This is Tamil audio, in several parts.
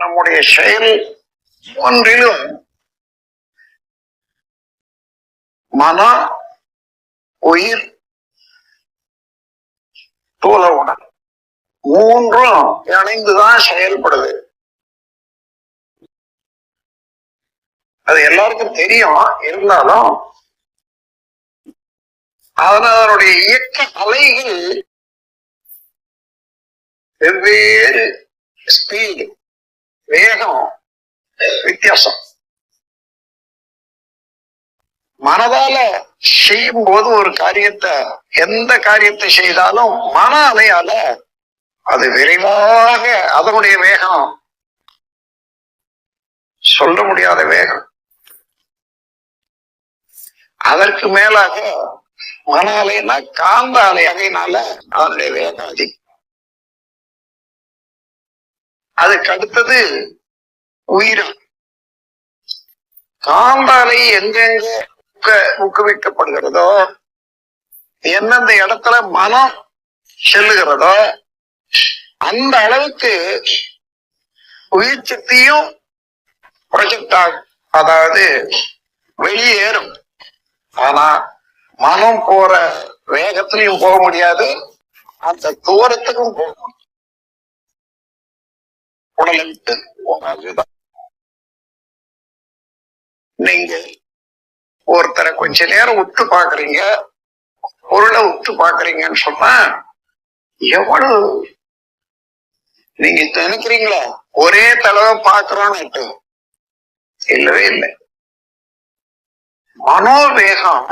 நம்முடைய செயல் ஒன்றிலும் மன உயிர் தோல உடல் மூன்றும் இணைந்துதான் செயல்படுது. அது எல்லாருக்கும் தெரியும். இருந்தாலும் அதனுடைய இயக்க அலைகள் வெவ்வேறு ஸ்பீடு வேகம் வித்தியாசம். மனதால செய்யும் போது ஒரு காரியத்தை எந்த காரியத்தை செய்தாலும் மன அலையால அது விரைவாக அதனுடைய வேகம். சொல்ல முடியாத வேகம். அதற்கு மேலாக மன அலைனா காந்த அலை அதனுடைய வேகம் அதிகம். அதுக்கு அடுத்தது உயிரம் காந்தாலை எங்கெங்க ஊக்க- ஊக்குவிக்கப்படுகிறதோ எந்தெந்த இடத்துல மனம் செல்லுகிறதோ அந்த அளவுக்கு உயிர் சக்தியும் ப்ரொஜெக்ட் ஆகும். அதாவது வெளியேறும். ஆனா மனம் போற வேகத்திலையும் போக முடியாது. அந்த தூரத்துக்கும் போக முடியாது உணர்வுதான் நீங்க ஒருத்தரை கொஞ்ச நேரம் உத்து பாக்குறீங்க பொருளை உத்து பாக்குறீங்கன்னு சொன்னா எவ்வளவு நீங்க நினைக்கிறீங்களா? ஒரே தடவை பாக்குறோம்னு இல்லவே இல்லை. மனோவேகம்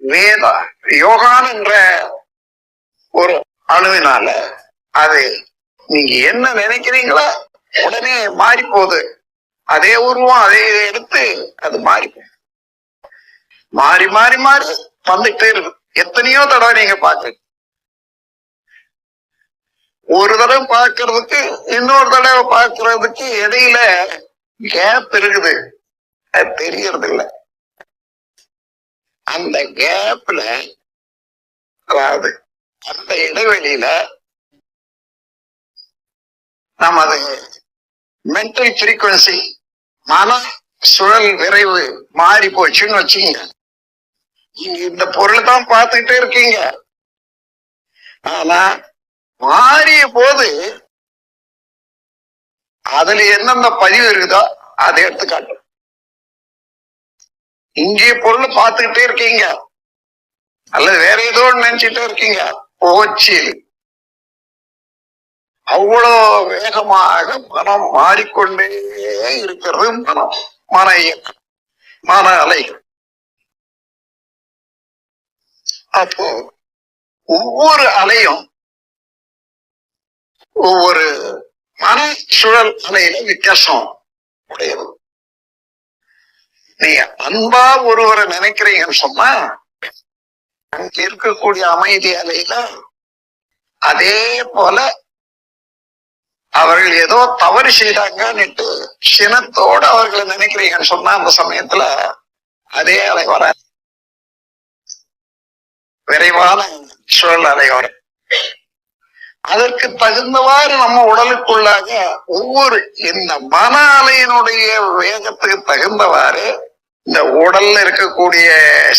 வேதா யோகான் என்ற ஒரு அணுவினால அது நீங்க என்ன நினைக்கிறீங்களோ உடனே மாறி போகுது அதே உருவம் அதே எடுத்து அது மாறி மாறி மாறி மாறி வந்துட்டே இருக்கு எத்தனையோ தடவை நீங்க பாக்குறீங்க ஒரு தடவை பாக்குறதுக்கு இன்னொரு தடவை பார்க்கறதுக்கு இடையில கேப் இருக்குது. அது தெரியறது இல்ல அந்த கேப்ல அதாவது அந்த இடைவெளியில நமது மென்டல் ஃப்ரீக்குவன்சி மன சுழல் விரைவு மாறி போச்சுன்னு வச்சுங்க. நீங்க இந்த பொருளை தான் பார்த்துக்கிட்டே இருக்கீங்க. ஆனா மாறிய போது அதுல என்னென்ன பதிவு இருக்குதோ அதை எடுத்து காட்டும் இங்கே பொருள் பார்த்துக்கிட்டே இருக்கீங்க. அல்லது வேற ஏதோ நினைச்சிட்டே இருக்கீங்க. போச்சு. அவ்வளோ வேகமாக மனம் மாறிக்கொண்டே இருக்கிறது மனம் மன இயக்கம் மன அலைகள். அப்போ ஒவ்வொரு அலையும் ஒவ்வொரு மன சுழல் அலையில வித்தியாசம் உடையது. நீ அன்பா ஒருவரை நினைக்கிறீங்கன்னு சொன்னா அங்க இருக்கக்கூடிய அமைதி அலையில அதே போல அவர்கள் ஏதோ தவறு செய்தாங்கன்னுட்டு சினத்தோடு அவர்களை நினைக்கிறீங்கன்னு சொன்னா அந்த சமயத்துல அதே அலை வர விரைவான சுழல் அலை வரும். அதற்கு தகுந்தவாறு நம்ம உடலுக்குள்ளாக ஒவ்வொரு இந்த மன அலையினுடைய வேகத்துக்கு தகுந்தவாறு இந்த உடல்ல இருக்கக்கூடிய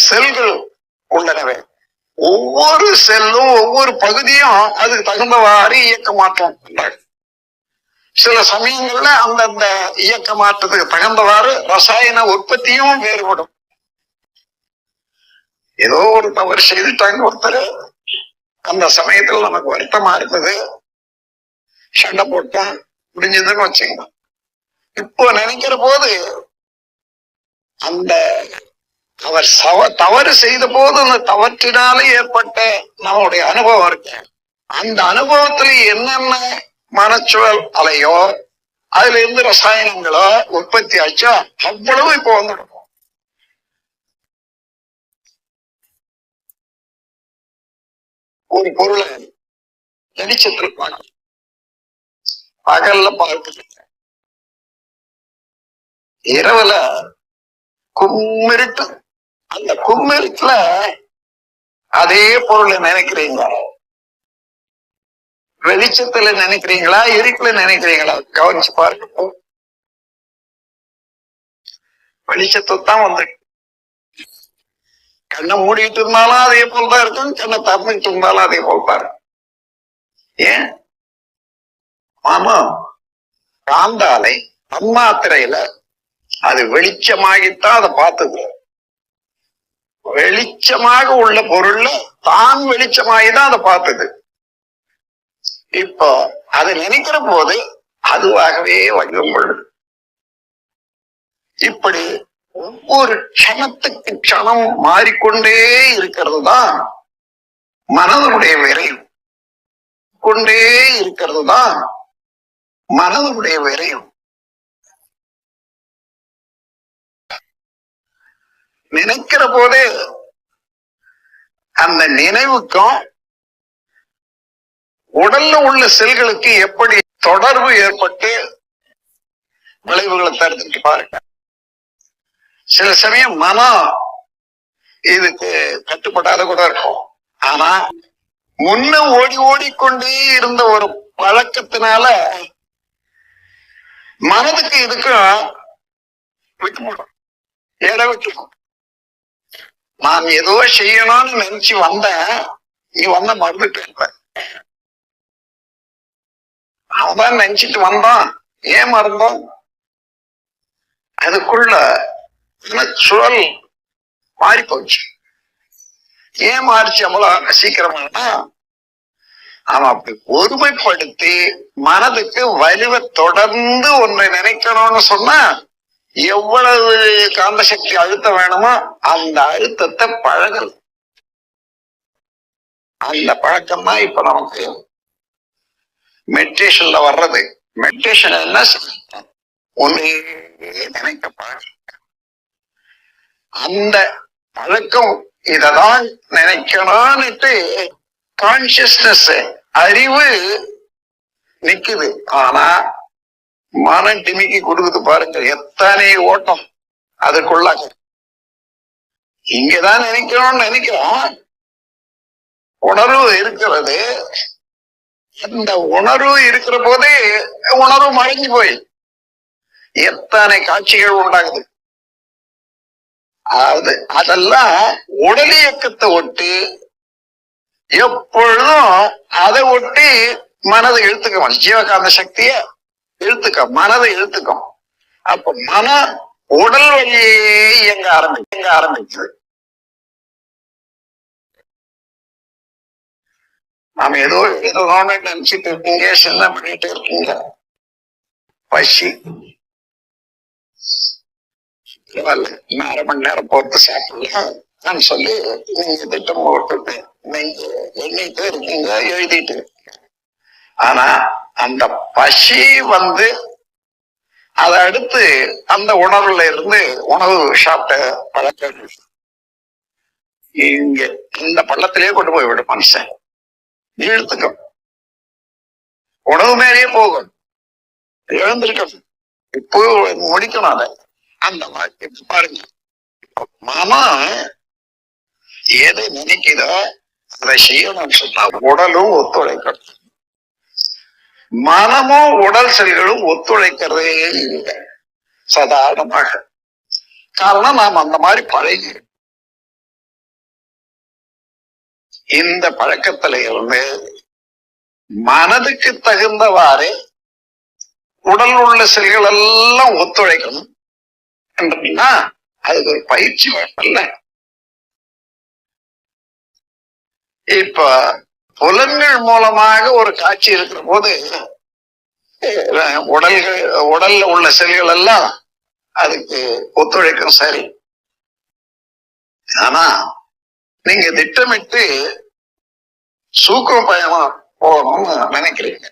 செல்கள் உள்ளனவே. ஒவ்வொரு செல்லும் ஒவ்வொரு பகுதியும் அதுக்கு தகுந்தவாறு இயக்க மாற்றம் உண்டாகும். சில சமயங்கள்ல அந்தந்த இயக்க மாற்றத்துக்கு தகுந்தவாறு ரசாயன உற்பத்தியும் வேறுபடும். ஏதோ ஒரு தவறு செய்துட்டாங்க ஒருத்தர். அந்த சமயத்துல நமக்கு வருத்தமா இருந்தது. சண்டை போட்டோம் முடிஞ்சதுன்னு வச்சுக்கணும் இப்போ நினைக்கிற போது அந்த அவர் சவ தவறு செய்த போது அந்த தவற்றினால ஏற்பட்ட நம்முடைய அனுபவம் இருக்கு. அந்த அனுபவத்துல என்னென்ன மனச்சுழல் அலையோ அதுல இருந்து ரசாயனங்களோ உற்பத்தி ஆச்சா அவ்வளவு இப்ப வந்துடும் ஒரு பொருளை வெளிச்சத்துல பார்க்க பகல்ல பார்க்கல இரவுல கும்மிருட்டு அந்த கும்மிருட்டுல அதே பொருளை நினைக்கிறீங்க வெளிச்சத்துல நினைக்கிறீங்களா இருட்டுல நினைக்கிறீங்களா? கவனிச்சு பாருங்க வெளிச்சத்தை தான் வந்து கண்ணை மூடிட்டு இருந்தாலும் அதே போல் தான் இருக்கும் கண்ணை திறந்துட்டு இருந்தாலும் அதே போல் தான் இருக்கும் ஏன்? ஆமா காந்தாலை தன்மாத்திரையில அது வெளிச்சமாகித்தான் அதை பார்த்தது. வெளிச்சமாக உள்ள பொருள்ல தான் வெளிச்சமாகிதான் அதை பார்த்தது. இப்போ அதை நினைக்கிற போது அதுவாகவே வடிவம் கொள்ளும் இப்படி ஒவ்வொரு க்ஷணத்துக்கு க்ஷணம் மாறிக்கொண்டே இருக்கிறது தான் மனதனுடைய விரைவு. கொண்டே இருக்கிறது தான் மனதனுடைய விரைவு. நினைக்கிற போதே அந்த நினைவுக்கும் உடல்ல உள்ள செல்களுக்கு எப்படி தொடர்பு ஏற்பட்டு விளைவுகளை தருதுன்னு பாருங்க. சில சமயம் மனம் இதுக்கு கட்டுப்படாத கூட இருக்கும். ஆனா முன்ன ஓடி ஓடிக்கொண்டே இருந்த ஒரு பழக்கத்தினால மனதுக்கு இதுக்கும் விட்டு போடும் இடம் விட்டுருக்கும் நான் ஏதோ செய்யணும்னு நினைச்சு வந்தேன். நீ வந்த மறந்துட்டேன். அவன் நினைச்சிட்டு வந்தான். ஏன் மறந்தோம்? அதுக்குள்ள சுழல் மாறி போச்சு. ஏன் மாறிச்சு அவ்வளவு சீக்கிரமானா அவன் அப்படி ஒருமைப்படுத்தி மனதுக்கு வலிவை தொடர்ந்து ஒன்றை நினைக்கணும்னு சொன்னா எவ்வளவு காந்த சக்தி அழுத்தம் வேணுமோ அந்த அழுத்தத்தை பழகல். அந்த பழக்கம் தான் இப்ப நமக்கு. மெடிடேஷன்ல வர்றது. மெடிடேஷன் என்ன ஒன்னே நினைக்க பழக்கம் அந்த பழக்கம் இததான் நினைக்கணும்னுட்டு கான்சியஸ்னஸ் அறிவு நிக்குது. ஆனா மனம் டிமிக்கி கொடுக்குது பாருங்க. எத்தனை ஓட்டம் அதுக்குள்ளாக இங்கதான் நினைக்கணும்னு நினைக்கிறோம். உணர்வு இருக்கிறது. அந்த உணர்வு இருக்கிற போதே உணர்வு மறைஞ்சு போய் எத்தனை காட்சிகள் உண்டாகுது? அது அதெல்லாம் உடல் இயக்கத்தை ஒட்டி எப்பொழுதும் அதை ஒட்டி மனதை இழுத்துக்கும். ஜீவகாந்த சக்திய இழுத்துக்கும். மனதை இழுத்துக்கும். அப்ப மன உடல் வழியே இயங்க ஆரம்பி இயங்க ஆரம்பிக்குது. நாம ஏதோ ஏதோ நினைச்சிட்டு இருக்கீங்க சின்ன பண்ணிட்டு இருக்கீங்க பசி பரவாயில்ல இன்னும் அரை மணி நேரம் பொறுத்து சாப்பிடலாம் சொல்லி நீங்க திட்டம் போட்டுட்டு நீங்க எண்ணிட்டு இருக்கீங்க எழுதிட்டு இருக்கீங்க. ஆனா அந்த பசி வந்து அதை அடுத்து அந்த உணர்வுல இருந்து உணவு சாப்பிட்ட பழக்கம் இங்க இந்த பள்ளத்திலேயே கொண்டு போய் விடும் மனுஷன். இழுத்துக்கும். உணவு மேலேயே போகும். எழுந்திருக்கணும் இப்போ முடிக்கணும் அதை. அந்த மாதிரி பாருங்க. மனம் எதை நினைக்குதோ அதை செய்யணும் சொன்னா உடலும் ஒத்துழைக்கணும் மனமும் உடல் செல்களும் ஒத்துழைக்கிறதே இல்லை. சாதாரணமாக. காரணம் நாம் அந்த மாதிரி பழகி இந்த பழக்கத்துல இருந்து மனதுக்கு தகுந்தவாறு உடல் உள்ள செல்கள் எல்லாம் ஒத்துழைக்கணும். என்றா அதுக்கு ஒரு பயிற்சி வேணும்ல. இப்ப புலன்கள் மூலமாக ஒரு காட்சி இருக்கிற போது உடல்கள் உடல்ல உள்ள செல்கள் எல்லாம் அதுக்கு ஒத்துழைக்கும் சரி. ஆனா நீங்க திட்டமிட்டு சூக்கம் பயமா போகணும்னு நினைக்கிறீங்க